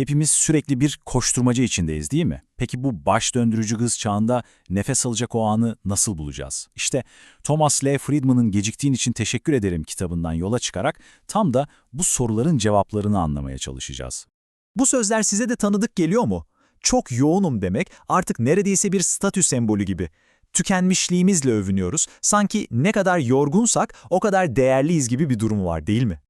Hepimiz sürekli bir koşturmaca içindeyiz değil mi? Peki bu baş döndürücü hız çağında nefes alacak o anı nasıl bulacağız? İşte Thomas L. Friedman'ın Geciktiğin için Teşekkür Ederim kitabından yola çıkarak tam da bu soruların cevaplarını anlamaya çalışacağız. Bu sözler size de tanıdık geliyor mu? Çok yoğunum demek artık neredeyse bir statü sembolü gibi. Tükenmişliğimizle övünüyoruz. Sanki ne kadar yorgunsak o kadar değerliyiz gibi bir durumu var değil mi?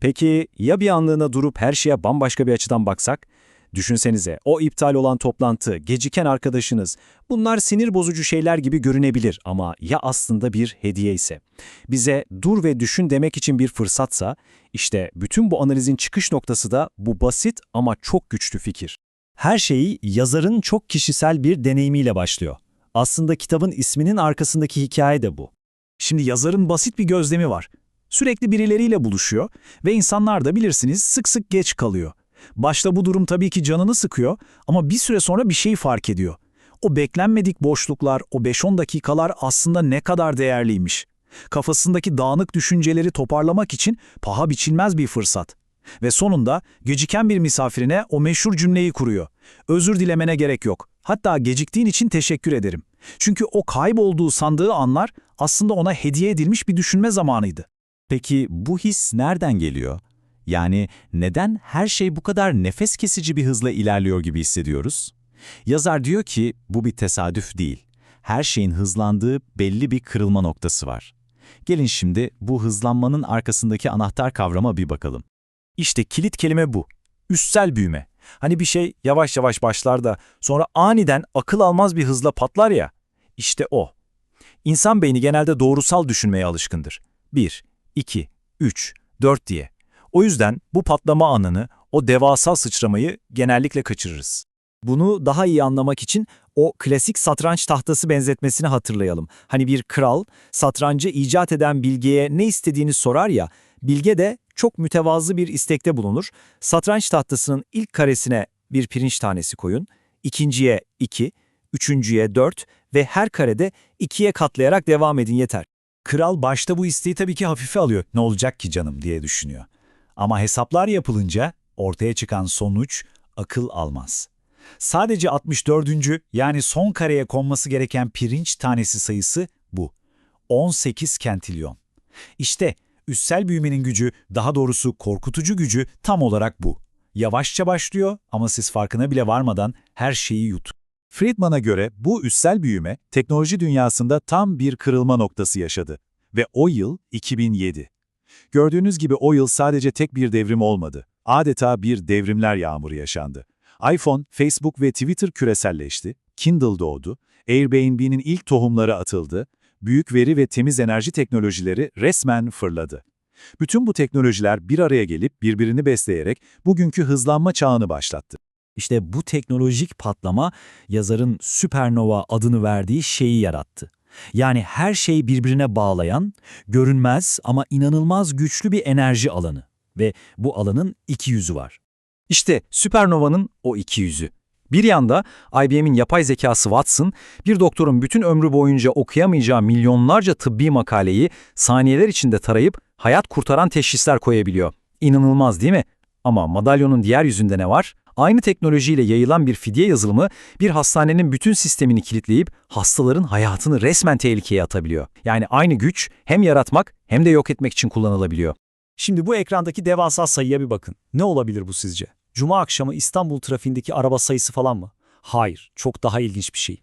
Peki ya bir anlığına durup her şeye bambaşka bir açıdan baksak? Düşünsenize o iptal olan toplantı, geciken arkadaşınız bunlar sinir bozucu şeyler gibi görünebilir ama ya aslında bir hediye ise? Bize dur ve düşün demek için bir fırsatsa işte bütün bu analizin çıkış noktası da bu basit ama çok güçlü fikir. Her şeyi yazarın çok kişisel bir deneyimiyle başlıyor. Aslında kitabın isminin arkasındaki hikaye de bu. Şimdi yazarın basit bir gözlemi var. Sürekli birileriyle buluşuyor ve insanlar da bilirsiniz sık sık geç kalıyor. Başta bu durum tabii ki canını sıkıyor ama bir süre sonra bir şey fark ediyor. O beklenmedik boşluklar, o 5-10 dakikalar aslında ne kadar değerliymiş. Kafasındaki dağınık düşünceleri toparlamak için paha biçilmez bir fırsat. Ve sonunda geciken bir misafirine o meşhur cümleyi kuruyor. Özür dilemene gerek yok. Hatta geciktiğin için teşekkür ederim. Çünkü o kaybolduğu sandığı anlar aslında ona hediye edilmiş bir düşünme zamanıydı. Peki bu his nereden geliyor? Yani neden her şey bu kadar nefes kesici bir hızla ilerliyor gibi hissediyoruz? Yazar diyor ki bu bir tesadüf değil. Her şeyin hızlandığı belli bir kırılma noktası var. Gelin şimdi bu hızlanmanın arkasındaki anahtar kavrama bir bakalım. İşte kilit kelime bu. Üstsel büyüme. Hani bir şey yavaş yavaş başlar da sonra aniden akıl almaz bir hızla patlar ya. İşte o. İnsan beyni genelde doğrusal düşünmeye alışkındır. 1, 2, 3, 4 diye. O yüzden bu patlama anını, o devasa sıçramayı genellikle kaçırırız. Bunu daha iyi anlamak için o klasik satranç tahtası benzetmesini hatırlayalım. Hani bir kral satrancı icat eden bilgeye ne istediğini sorar ya, bilge de çok mütevazı bir istekte bulunur. Satranç tahtasının ilk karesine bir pirinç tanesi koyun, ikinciye 2, üçüncüye 4 ve her karede ikiye katlayarak devam edin yeter. Kral başta bu isteği tabii ki hafife alıyor. Ne olacak ki canım diye düşünüyor. Ama hesaplar yapılınca ortaya çıkan sonuç akıl almaz. Sadece 64. yani son kareye konması gereken pirinç tanesi sayısı bu. 18 kentilyon. İşte üstsel büyümenin gücü, daha doğrusu korkutucu gücü tam olarak bu. Yavaşça başlıyor ama siz farkına bile varmadan her şeyi yut. Friedman'a göre bu üstsel büyüme teknoloji dünyasında tam bir kırılma noktası yaşadı. Ve o yıl 2007. Gördüğünüz gibi o yıl sadece tek bir devrim olmadı. Adeta bir devrimler yağmuru yaşandı. iPhone, Facebook ve Twitter küreselleşti, Kindle doğdu, Airbnb'nin ilk tohumları atıldı, büyük veri ve temiz enerji teknolojileri resmen fırladı. Bütün bu teknolojiler bir araya gelip birbirini besleyerek bugünkü hızlanma çağını başlattı. İşte bu teknolojik patlama yazarın süpernova adını verdiği şeyi yarattı. Yani her şeyi birbirine bağlayan, görünmez ama inanılmaz güçlü bir enerji alanı. Ve bu alanın iki yüzü var. İşte süpernovanın o iki yüzü. Bir yanda IBM'in yapay zekası Watson, bir doktorun bütün ömrü boyunca okuyamayacağı milyonlarca tıbbi makaleyi saniyeler içinde tarayıp hayat kurtaran teşhisler koyabiliyor. İnanılmaz değil mi? Ama madalyonun diğer yüzünde ne var? Aynı teknolojiyle yayılan bir fidye yazılımı bir hastanenin bütün sistemini kilitleyip hastaların hayatını resmen tehlikeye atabiliyor. Yani aynı güç hem yaratmak hem de yok etmek için kullanılabiliyor. Şimdi bu ekrandaki devasa sayıya bir bakın. Ne olabilir bu sizce? Cuma akşamı İstanbul trafiğindeki araba sayısı falan mı? Hayır, çok daha ilginç bir şey.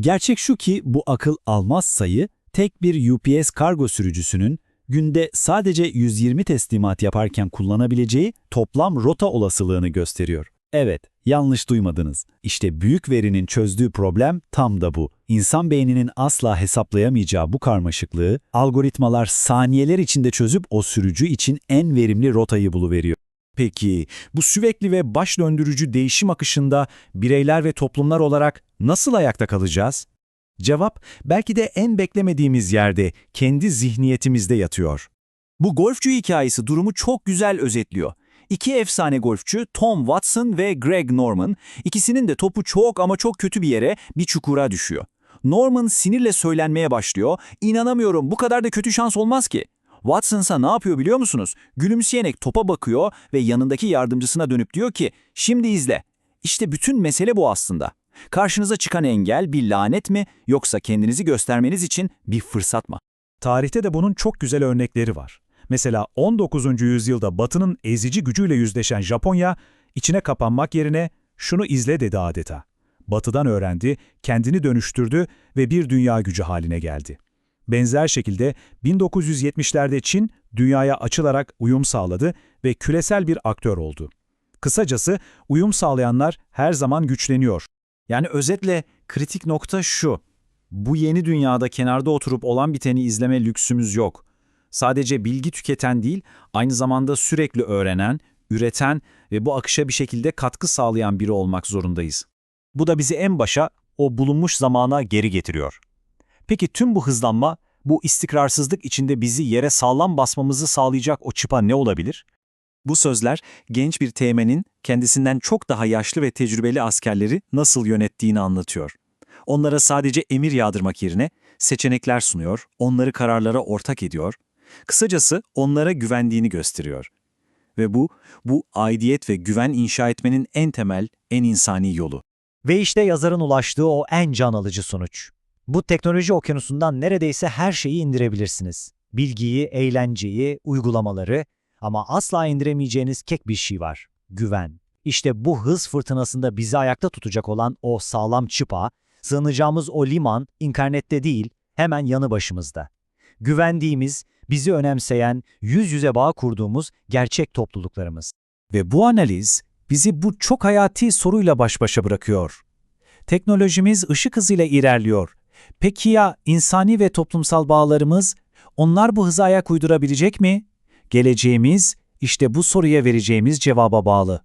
Gerçek şu ki bu akıl almaz sayı tek bir UPS kargo sürücüsünün günde sadece 120 teslimat yaparken kullanabileceği toplam rota olasılığını gösteriyor. Evet, yanlış duymadınız. İşte büyük verinin çözdüğü problem tam da bu. İnsan beyninin asla hesaplayamayacağı bu karmaşıklığı algoritmalar saniyeler içinde çözüp o sürücü için en verimli rotayı buluveriyor. Peki, bu sürekli ve baş döndürücü değişim akışında bireyler ve toplumlar olarak nasıl ayakta kalacağız? Cevap, belki de en beklemediğimiz yerde, kendi zihniyetimizde yatıyor. Bu golfçü hikayesi durumu çok güzel özetliyor. İki efsane golfçü Tom Watson ve Greg Norman, ikisinin de topu çok ama çok kötü bir yere, bir çukura düşüyor. Norman sinirle söylenmeye başlıyor, İnanamıyorum bu kadar da kötü şans olmaz ki. Watson'sa ne yapıyor biliyor musunuz? Gülümseyerek topa bakıyor ve yanındaki yardımcısına dönüp diyor ki, şimdi izle. İşte bütün mesele bu aslında. Karşınıza çıkan engel bir lanet mi yoksa kendinizi göstermeniz için bir fırsat mı? Tarihte de bunun çok güzel örnekleri var. Mesela 19. yüzyılda Batı'nın ezici gücüyle yüzleşen Japonya, içine kapanmak yerine şunu izle dedi adeta. Batı'dan öğrendi, kendini dönüştürdü ve bir dünya gücü haline geldi. Benzer şekilde 1970'lerde Çin, dünyaya açılarak uyum sağladı ve küresel bir aktör oldu. Kısacası uyum sağlayanlar her zaman güçleniyor. Yani özetle kritik nokta şu. Bu yeni dünyada kenarda oturup olan biteni izleme lüksümüz yok. Sadece bilgi tüketen değil, aynı zamanda sürekli öğrenen, üreten ve bu akışa bir şekilde katkı sağlayan biri olmak zorundayız. Bu da bizi en başa, o bulunmuş zamana geri getiriyor. Peki tüm bu hızlanma, bu istikrarsızlık içinde bizi yere sağlam basmamızı sağlayacak o çıpa ne olabilir? Bu sözler genç bir teğmenin kendisinden çok daha yaşlı ve tecrübeli askerleri nasıl yönettiğini anlatıyor. Onlara sadece emir yağdırmak yerine seçenekler sunuyor, onları kararlara ortak ediyor. Kısacası onlara güvendiğini gösteriyor. Ve bu, bu aidiyet ve güven inşa etmenin en temel, en insani yolu. Ve işte yazarın ulaştığı o en can alıcı sonuç. Bu teknoloji okyanusundan neredeyse her şeyi indirebilirsiniz. Bilgiyi, eğlenceyi, uygulamaları ama asla indiremeyeceğiniz tek bir şey var. Güven. İşte bu hız fırtınasında bizi ayakta tutacak olan o sağlam çıpa, sığınacağımız o liman internette değil, hemen yanı başımızda. Güvendiğimiz, bizi önemseyen, yüz yüze bağ kurduğumuz gerçek topluluklarımız. Ve bu analiz bizi bu çok hayati soruyla baş başa bırakıyor. Teknolojimiz ışık hızıyla ilerliyor. Peki ya insani ve toplumsal bağlarımız? Onlar bu hıza ayak uydurabilecek mi? Geleceğimiz işte bu soruya vereceğimiz cevaba bağlı.